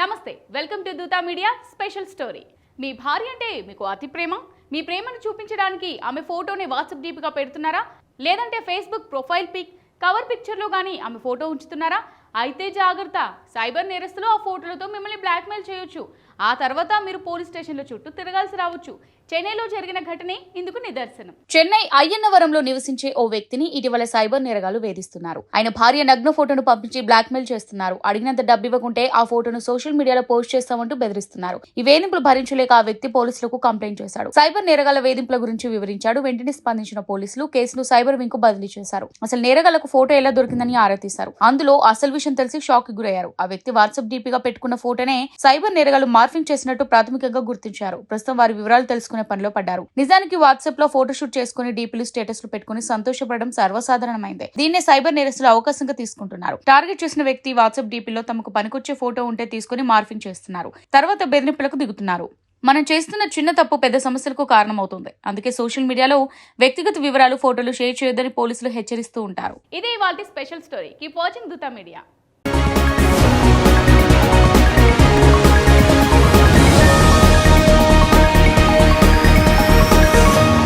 నమస్తే welcome to Dootha media special story. మీ భార్య అంటే మీకు అతి ప్రేమ? మీ ప్రేమను చూపించడానికి ఆమె ఫోటోని వాట్సాప్ డీప్గా పెడుతున్నారా? లేదంటే ఫేస్బుక్ ప్రొఫైల్ పిక్ కవర్ పిక్చర్లో కానీ ఆమె ఫోటో ఉంచుతున్నారా? అయితే జాగ్రత్త సైబర్ నేరస్తులు ఆ ఫోటోలతో మిమ్మల్ని బ్లాక్మెయిల్ చేయొచ్చు. ఆ తర్వాత మీరు పోలీస్ స్టేషన్ల చుట్టూ తిరగాల్సి రావచ్చు. చెన్నైలో జరిగిన ఘటనే ఇందుకు నిదర్శనం. చెన్నై అయ్యన్నవరంలో నివసించే ఓ వ్యక్తిని ఇటీవల సైబర్ నేరగాలు వేధిస్తున్నారు. ఆయన భార్య నగ్న ఫోటోను పంపించి బ్లాక్మెయిల్ చేస్తున్నారు. అడిగినంత డబ్బు ఇవ్వకుంటే ఆ ఫోటోను సోషల్ మీడియాలో పోస్ట్ చేస్తామంటూ బెదిరిస్తున్నారు. ఈ వేధింపులు భరించలేక ఆ వ్యక్తి పోలీసులకు కంప్లైంట్ చేశాడు. సైబర్ నేరగాల వేధింపుల గురించి వివరించాడు. వెంటనే స్పందించిన పోలీసులు కేసును సైబర్ వింగ్కు బదిలీ చేశారు. అసలు నేరగాలకు ఫోటో ఎలా దొరికిందని ఆరా తీశారు. అందులో అసలు విషయం తెలిసి షాక్కి గురయ్యారు. ఆ వ్యక్తి వాట్సాప్ డీపీగా పెట్టుకున్న ఫోటోనే సైబర్ నేరగాలు మార్ఫింగ్ చేసినట్టు ప్రాథమికంగా గుర్తించారు. ప్రస్తుతం వారి వివరాలు తెలుసుకునే పనిలో పడ్డారు. నిజానికి వాట్సాప్లో ఫోటోషూట్ చేసుకుని డీపీలు స్టేటస్లు పెట్టుకుని సంతోషపడడం సర్వసాధారణమైందే. దీన్నే సైబర్ నేరస్తులు అవకాశంగా తీసుకుంటున్నారు. టార్గెట్ చేసిన వ్యక్తి వాట్సాప్ డీపీలో తమకు పనికొచ్చే ఫోటో ఉంటే తీసుకుని మార్ఫింగ్ చేస్తున్నారు. తర్వాత బెదిరింపులకు దిగుతున్నారు. మనం చేస్తున్న చిన్న తప్పు పెద్ద సమస్యలకు కారణమవుతుంది. అందుకే సోషల్ మీడియాలో వ్యక్తిగత వివరాలు ఫోటోలు షేర్ చేయొద్దని పోలీసులు హెచ్చరిస్తూ ఉంటారు. ఇదే ఇవాళ special story. Keep watching Dutha media.